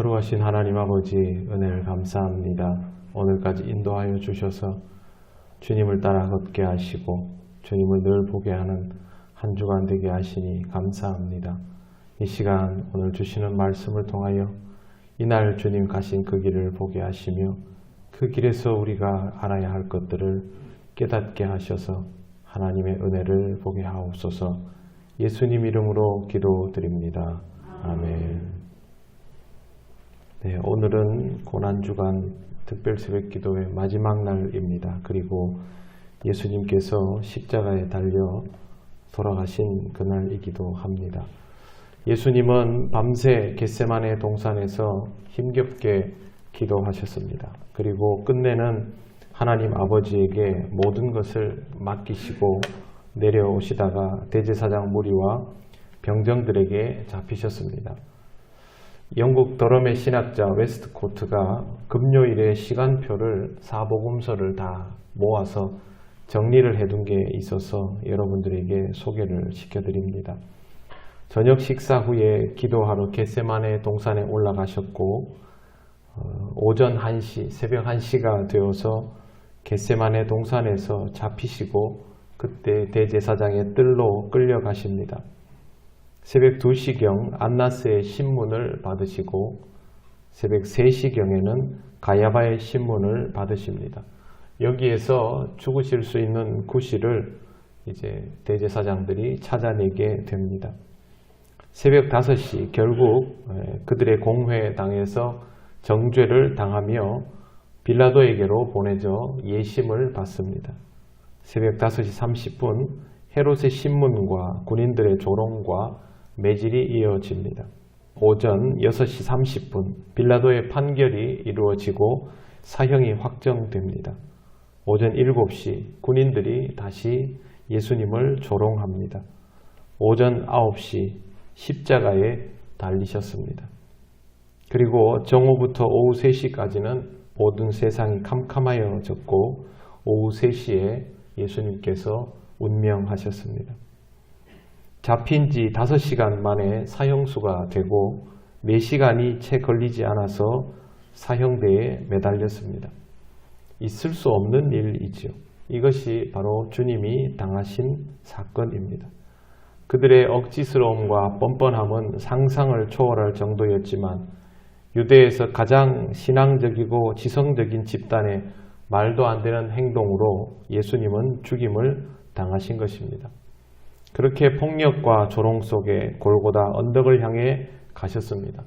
거룩하신 하나님 아버지 은혜를 감사합니다. 오늘까지 인도하여 주셔서 주님을 따라 걷게 하시고 주님을 늘 보게 하는 한 주간 되게 하시니 감사합니다. 이 시간 오늘 주시는 말씀을 통하여 이날 주님 가신 그 길을 보게 하시며 그 길에서 우리가 알아야 할 것들을 깨닫게 하셔서 하나님의 은혜를 보게 하옵소서 예수님 이름으로 기도드립니다. 아멘. 네, 오늘은 고난주간 특별 새벽 기도의 마지막 날입니다. 그리고 예수님께서 십자가에 달려 돌아가신 그날이기도 합니다. 예수님은 밤새 겟세만의 동산에서 힘겹게 기도하셨습니다. 그리고 끝내는 하나님 아버지에게 모든 것을 맡기시고 내려오시다가 대제사장 무리와 병정들에게 잡히셨습니다. 영국 더럼의 신학자 웨스트코트가 금요일의 시간표를 사복음서를 다 모아서 정리를 해둔 게 있어서 여러분들에게 소개를 시켜드립니다. 저녁 식사 후에 기도하러 겟세만의 동산에 올라가셨고 어, 오전 1시, 새벽 1시가 되어서 겟세만의 동산에서 잡히시고 그때 대제사장의 뜰로 끌려가십니다. 새벽 2시경 안나스의 신문을 받으시고 새벽 3시경에는 가야바의 신문을 받으십니다. 여기에서 죽으실 수 있는 구실을 이제 대제사장들이 찾아내게 됩니다. 새벽 5시 결국 그들의 공회당에서 정죄를 당하며 빌라도에게로 보내져 예심을 받습니다. 새벽 5시 30분 헤롯의 신문과 군인들의 조롱과 매질이 이어집니다. 오전 6시 30분 빌라도의 판결이 이루어지고 사형이 확정됩니다. 오전 7시 군인들이 다시 예수님을 조롱합니다. 오전 9시 십자가에 달리셨습니다. 그리고 정오부터 오후 3시까지는 모든 세상이 캄캄하여졌고 오후 3시에 예수님께서 운명하셨습니다. 잡힌 지 5시간 만에 사형수가 되고 4시간이 채 걸리지 않아서 사형대에 매달렸습니다. 있을 수 없는 일이지요. 이것이 바로 주님이 당하신 사건입니다. 그들의 억지스러움과 뻔뻔함은 상상을 초월할 정도였지만 유대에서 가장 신앙적이고 지성적인 집단의 말도 안 되는 행동으로 예수님은 죽임을 당하신 것입니다. 그렇게 폭력과 조롱 속에 골고다 언덕을 향해 가셨습니다.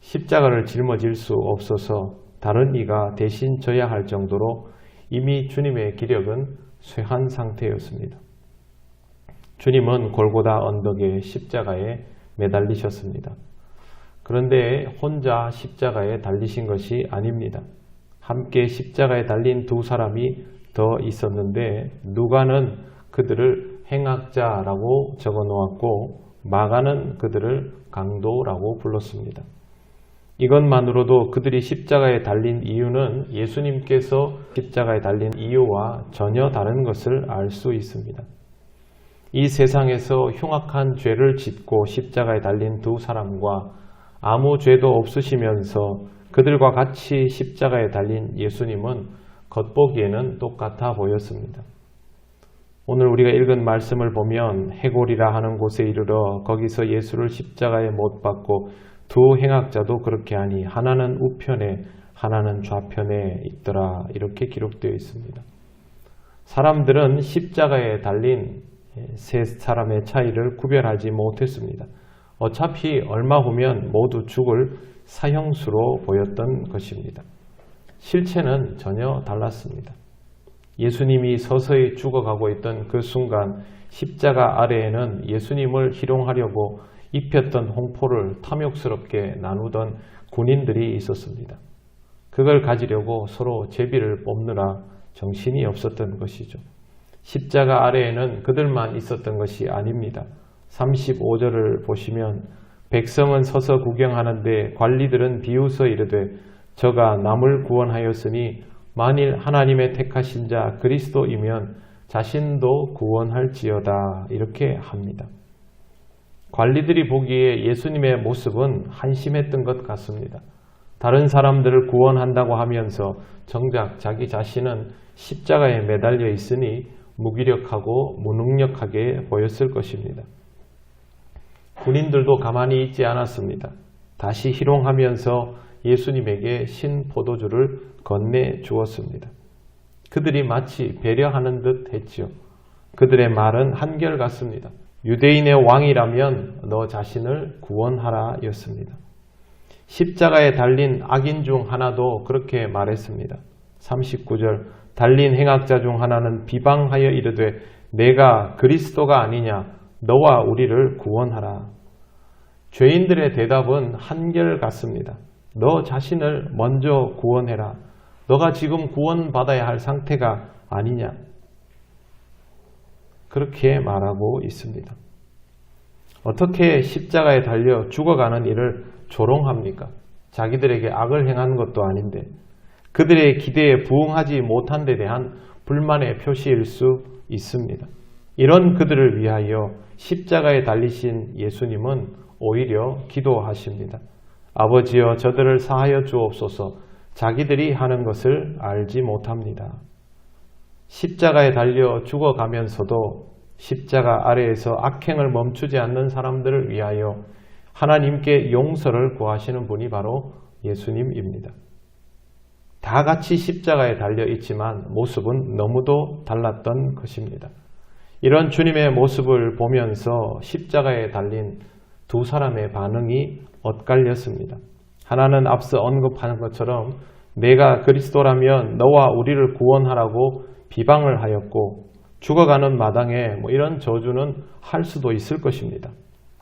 십자가를 짊어질 수 없어서 다른 이가 대신 져야 할 정도로 이미 주님의 기력은 쇠한 상태였습니다. 주님은 골고다 언덕의 십자가에 매달리셨습니다. 그런데 혼자 십자가에 달리신 것이 아닙니다. 함께 십자가에 달린 두 사람이 더 있었는데 누가는 그들을 행악자라고 적어 놓았고 마가는 그들을 강도라고 불렀습니다. 이것만으로도 그들이 십자가에 달린 이유는 예수님께서 십자가에 달린 이유와 전혀 다른 것을 알 수 있습니다. 이 세상에서 흉악한 죄를 짓고 십자가에 달린 두 사람과 아무 죄도 없으시면서 그들과 같이 십자가에 달린 예수님은 겉보기에는 똑같아 보였습니다. 오늘 우리가 읽은 말씀을 보면 해골이라 하는 곳에 이르러 거기서 예수를 십자가에 못 박고 두 행악자도 그렇게 하니 하나는 우편에 하나는 좌편에 있더라 이렇게 기록되어 있습니다. 사람들은 십자가에 달린 세 사람의 차이를 구별하지 못했습니다. 어차피 얼마 후면 모두 죽을 사형수로 보였던 것입니다. 실체는 전혀 달랐습니다. 예수님이 서서히 죽어가고 있던 그 순간 십자가 아래에는 예수님을 희롱하려고 입혔던 홍포를 탐욕스럽게 나누던 군인들이 있었습니다. 그걸 가지려고 서로 제비를 뽑느라 정신이 없었던 것이죠. 십자가 아래에는 그들만 있었던 것이 아닙니다. 35절을 보시면 백성은 서서 구경하는데 관리들은 비웃어 이르되 저가 남을 구원하였으니 만일 하나님의 택하신 자 그리스도이면 자신도 구원할지어다 이렇게 합니다. 관리들이 보기에 예수님의 모습은 한심했던 것 같습니다. 다른 사람들을 구원한다고 하면서 정작 자기 자신은 십자가에 매달려 있으니 무기력하고 무능력하게 보였을 것입니다. 군인들도 가만히 있지 않았습니다. 다시 희롱하면서 예수님에게 신 포도주를 건네 주었습니다. 그들이 마치 배려하는 듯 했지요. 그들의 말은 한결같습니다. 유대인의 왕이라면 너 자신을 구원하라 였습니다. 십자가에 달린 악인 중 하나도 그렇게 말했습니다. 39절 달린 행악자 중 하나는 비방하여 이르되 내가 그리스도가 아니냐 너와 우리를 구원하라. 죄인들의 대답은 한결같습니다. 너 자신을 먼저 구원해라. 너가 지금 구원받아야 할 상태가 아니냐. 그렇게 말하고 있습니다. 어떻게 십자가에 달려 죽어가는 일을 조롱합니까? 자기들에게 악을 행한 것도 아닌데 그들의 기대에 부응하지 못한 데 대한 불만의 표시일 수 있습니다. 이런 그들을 위하여 십자가에 달리신 예수님은 오히려 기도하십니다. 아버지여 저들을 사하여 주옵소서 자기들이 하는 것을 알지 못합니다. 십자가에 달려 죽어가면서도 십자가 아래에서 악행을 멈추지 않는 사람들을 위하여 하나님께 용서를 구하시는 분이 바로 예수님입니다. 다 같이 십자가에 달려 있지만 모습은 너무도 달랐던 것입니다. 이런 주님의 모습을 보면서 십자가에 달린 두 사람의 반응이 엇갈렸습니다. 하나는 앞서 언급한 것처럼 내가 그리스도라면 너와 우리를 구원하라고 비방을 하였고 죽어가는 마당에 뭐 이런 저주는 할 수도 있을 것입니다.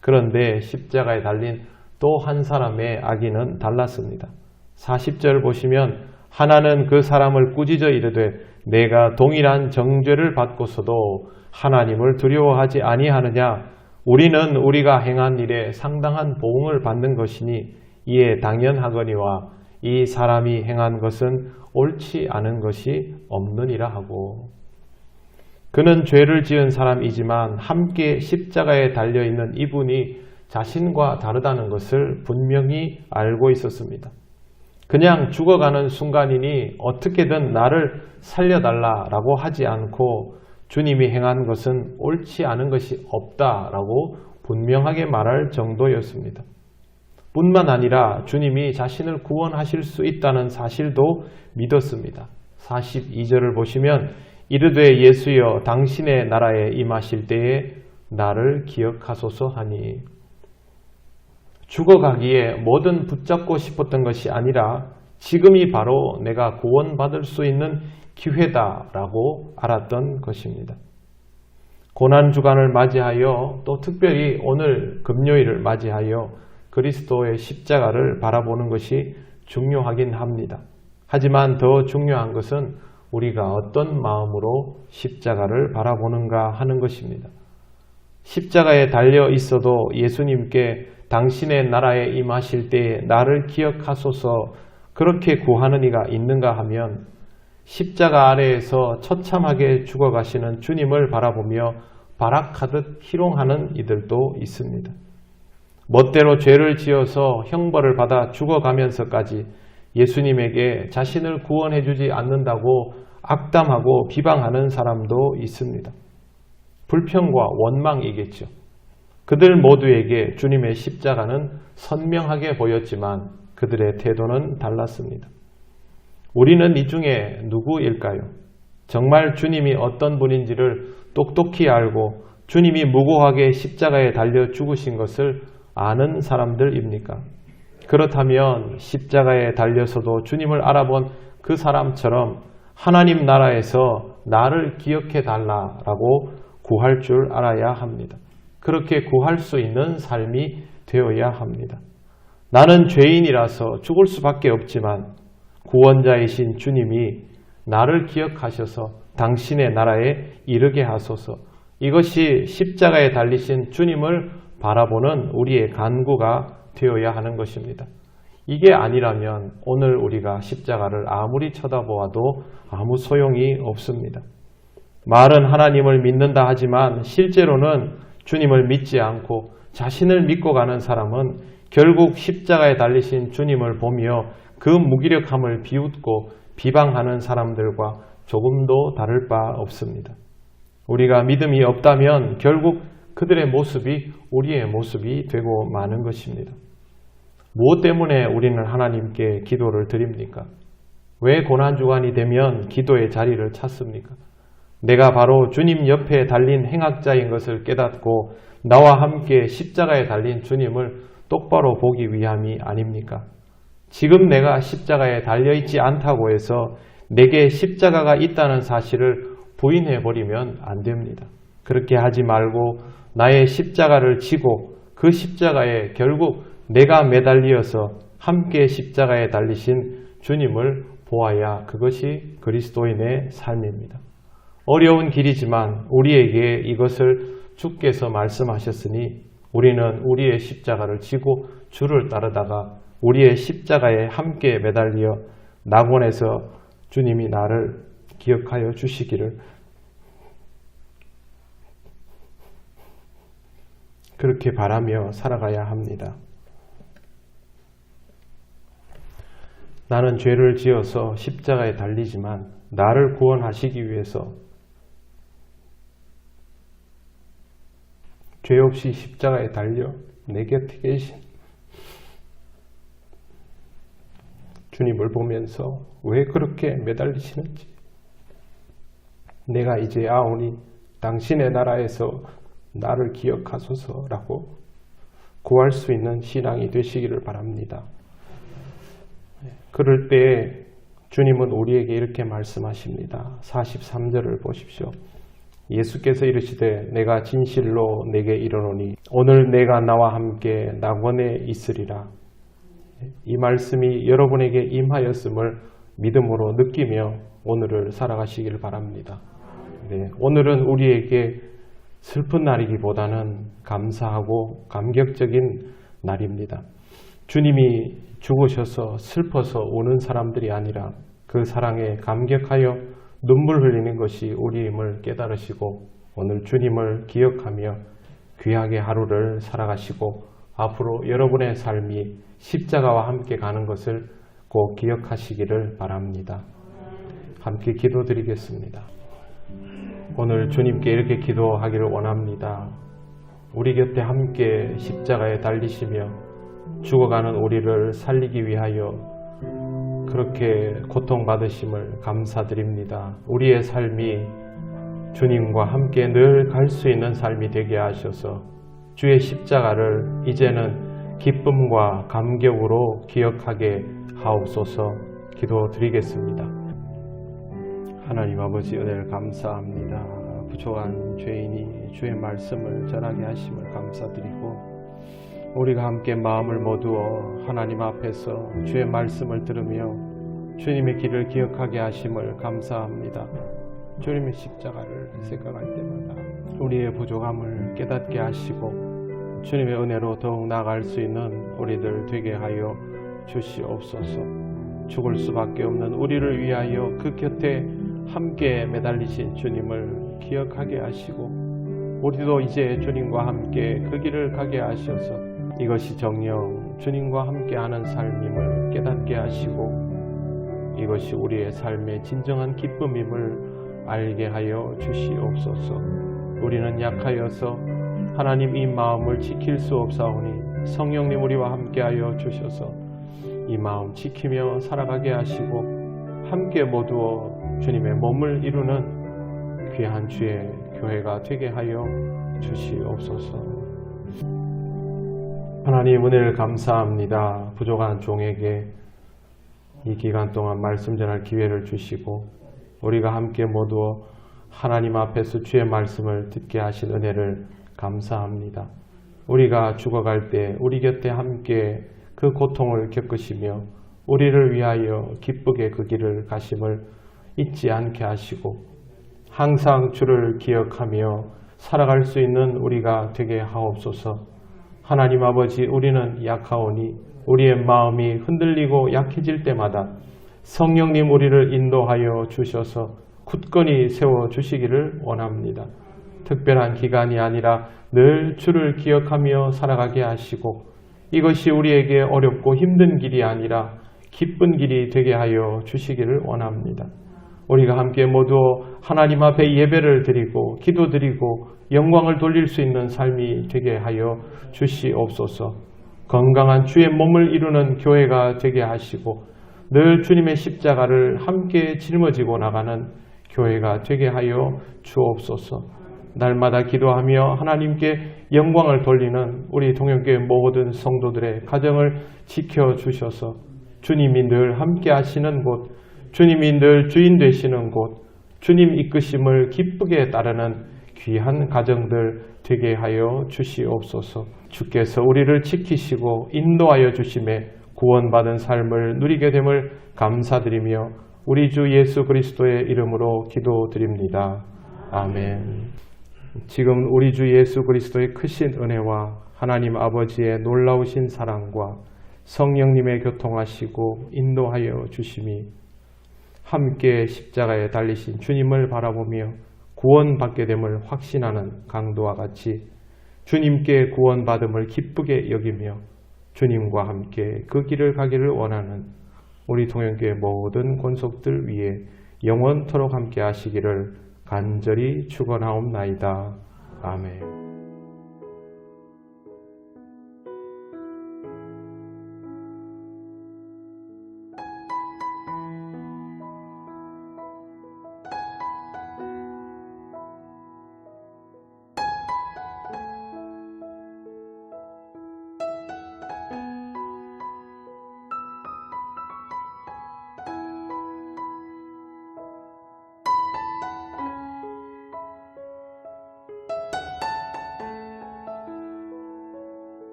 그런데 십자가에 달린 또 한 사람의 악인은 달랐습니다. 40절 보시면 하나는 그 사람을 꾸짖어 이르되 내가 동일한 정죄를 받고서도 하나님을 두려워하지 아니하느냐 우리는 우리가 행한 일에 상당한 보응을 받는 것이니 이에 당연하거니와 이 사람이 행한 것은 옳지 않은 것이 없느니라 하고 그는 죄를 지은 사람이지만 함께 십자가에 달려 있는 이분이 자신과 다르다는 것을 분명히 알고 있었습니다. 그냥 죽어가는 순간이니 어떻게든 나를 살려달라라고 하지 않고 주님이 행한 것은 옳지 않은 것이 없다라고 분명하게 말할 정도였습니다. 뿐만 아니라 주님이 자신을 구원하실 수 있다는 사실도 믿었습니다. 42절을 보시면 이르되 예수여 당신의 나라에 임하실 때에 나를 기억하소서 하니 죽어가기에 뭐든 붙잡고 싶었던 것이 아니라 지금이 바로 내가 구원받을 수 있는 기회다라고 알았던 것입니다. 고난 주간을 맞이하여 또 특별히 오늘 금요일을 맞이하여 그리스도의 십자가를 바라보는 것이 중요하긴 합니다. 하지만 더 중요한 것은 우리가 어떤 마음으로 십자가를 바라보는가 하는 것입니다. 십자가에 달려 있어도 예수님께 당신의 나라에 임하실 때에 나를 기억하소서 그렇게 구하는 이가 있는가 하면 십자가 아래에서 처참하게 죽어가시는 주님을 바라보며 발악하듯 희롱하는 이들도 있습니다. 멋대로 죄를 지어서 형벌을 받아 죽어가면서까지 예수님에게 자신을 구원해 주지 않는다고 악담하고 비방하는 사람도 있습니다. 불평과 원망이겠죠. 그들 모두에게 주님의 십자가는 선명하게 보였지만 그들의 태도는 달랐습니다. 우리는 이 중에 누구일까요? 정말 주님이 어떤 분인지를 똑똑히 알고 주님이 무고하게 십자가에 달려 죽으신 것을 아는 사람들입니까? 그렇다면 십자가에 달려서도 주님을 알아본 그 사람처럼 하나님 나라에서 나를 기억해 달라라고 구할 줄 알아야 합니다. 그렇게 구할 수 있는 삶이 되어야 합니다. 나는 죄인이라서 죽을 수밖에 없지만 구원자이신 주님이 나를 기억하셔서 당신의 나라에 이르게 하소서. 이것이 십자가에 달리신 주님을 바라보는 우리의 간구가 되어야 하는 것입니다. 이게 아니라면 오늘 우리가 십자가를 아무리 쳐다보아도 아무 소용이 없습니다. 말은 하나님을 믿는다 하지만 실제로는 주님을 믿지 않고 자신을 믿고 가는 사람은 결국 십자가에 달리신 주님을 보며 그 무기력함을 비웃고 비방하는 사람들과 조금도 다를 바 없습니다. 우리가 믿음이 없다면 결국 그들의 모습이 우리의 모습이 되고 마는 것입니다. 무엇 때문에 우리는 하나님께 기도를 드립니까? 왜 고난주간이 되면 기도의 자리를 찾습니까? 내가 바로 주님 옆에 달린 행악자인 것을 깨닫고 나와 함께 십자가에 달린 주님을 똑바로 보기 위함이 아닙니까? 지금 내가 십자가에 달려있지 않다고 해서 내게 십자가가 있다는 사실을 부인해 버리면 안 됩니다. 그렇게 하지 말고 나의 십자가를 지고 그 십자가에 결국 내가 매달리어서 함께 십자가에 달리신 주님을 보아야 그것이 그리스도인의 삶입니다. 어려운 길이지만 우리에게 이것을 주께서 말씀하셨으니 우리는 우리의 십자가를 지고 주를 따르다가 우리의 십자가에 함께 매달려 낙원에서 주님이 나를 기억하여 주시기를 그렇게 바라며 살아가야 합니다. 나는 죄를 지어서 십자가에 달리지만 나를 구원하시기 위해서 죄 없이 십자가에 달려 내 곁에 계신 주님을 보면서 왜 그렇게 매달리시는지 내가 이제 아오니 당신의 나라에서 나를 기억하소서라고 구할 수 있는 신앙이 되시기를 바랍니다. 그럴 때 주님은 우리에게 이렇게 말씀하십니다. 43절을 보십시오. 예수께서 이르시되 내가 진실로 내게 이르노니 오늘 내가 나와 함께 낙원에 있으리라. 이 말씀이 여러분에게 임하였음을 믿음으로 느끼며 오늘을 살아가시길 바랍니다. 네, 오늘은 우리에게 슬픈 날이기보다는 감사하고 감격적인 날입니다. 주님이 죽으셔서 슬퍼서 우는 사람들이 아니라 그 사랑에 감격하여 눈물 흘리는 것이 우리임을 깨달으시고 오늘 주님을 기억하며 귀하게 하루를 살아가시고 앞으로 여러분의 삶이 십자가와 함께 가는 것을 꼭 기억하시기를 바랍니다. 함께 기도드리겠습니다. 오늘 주님께 이렇게 기도하기를 원합니다. 우리 곁에 함께 십자가에 달리시며 죽어가는 우리를 살리기 위하여 그렇게 고통받으심을 감사드립니다. 우리의 삶이 주님과 함께 늘 갈 수 있는 삶이 되게 하셔서 주의 십자가를 이제는 기쁨과 감격으로 기억하게 하옵소서 기도드리겠습니다. 하나님 아버지 은혜를 감사합니다. 부족한 죄인이 주의 말씀을 전하게 하심을 감사드리고 우리가 함께 마음을 모두어 하나님 앞에서 주의 말씀을 들으며 주님의 길을 기억하게 하심을 감사합니다. 주님의 십자가를 생각할 때마다 우리의 부족함을 깨닫게 하시고 주님의 은혜로 더욱 나아갈 수 있는 우리들 되게 하여 주시옵소서. 죽을 수밖에 없는 우리를 위하여 그 곁에 함께 매달리신 주님을 기억하게 하시고 우리도 이제 주님과 함께 그 길을 가게 하셔서 이것이 정령 주님과 함께 하는 삶임을 깨닫게 하시고 이것이 우리의 삶의 진정한 기쁨임을 알게 하여 주시옵소서. 우리는 약하여서 하나님 이 마음을 지킬 수 없사오니 성령님 우리와 함께하여 주셔서 이 마음 지키며 살아가게 하시고 함께 모두어 주님의 몸을 이루는 귀한 주의 교회가 되게 하여 주시옵소서. 하나님 은혜를 감사합니다. 부족한 종에게 이 기간 동안 말씀 전할 기회를 주시고 우리가 함께 모두 하나님 앞에서 주의 말씀을 듣게 하신 은혜를 감사합니다. 우리가 죽어갈 때 우리 곁에 함께 그 고통을 겪으시며 우리를 위하여 기쁘게 그 길을 가심을 잊지 않게 하시고 항상 주를 기억하며 살아갈 수 있는 우리가 되게 하옵소서. 하나님 아버지 우리는 약하오니 우리의 마음이 흔들리고 약해질 때마다 성령님 우리를 인도하여 주셔서 굳건히 세워 주시기를 원합니다. 특별한 기간이 아니라 늘 주를 기억하며 살아가게 하시고 이것이 우리에게 어렵고 힘든 길이 아니라 기쁜 길이 되게 하여 주시기를 원합니다. 우리가 함께 모두 하나님 앞에 예배를 드리고 기도드리고 영광을 돌릴 수 있는 삶이 되게 하여 주시옵소서. 건강한 주의 몸을 이루는 교회가 되게 하시고 늘 주님의 십자가를 함께 짊어지고 나가는 교회가 되게 하여 주옵소서. 날마다 기도하며 하나님께 영광을 돌리는 우리 동영교회 모든 성도들의 가정을 지켜 주셔서 주님이 늘 함께 하시는 곳, 주님이 늘 주인 되시는 곳, 주님 이끄심을 기쁘게 따르는 귀한 가정들 되게 하여 주시옵소서. 주께서 우리를 지키시고 인도하여 주심에 구원받은 삶을 누리게 됨을 감사드리며 우리 주 예수 그리스도의 이름으로 기도드립니다. 아멘. 지금 우리 주 예수 그리스도의 크신 은혜와 하나님 아버지의 놀라우신 사랑과 성령님의 교통하시고 인도하여 주심이 함께 십자가에 달리신 주님을 바라보며 구원받게 됨을 확신하는 강도와 같이 주님께 구원받음을 기쁘게 여기며 주님과 함께 그 길을 가기를 원하는 우리 동영교회 모든 권속들 위해 영원토록 함께 하시기를 간절히 축원하옵나이다. 아멘.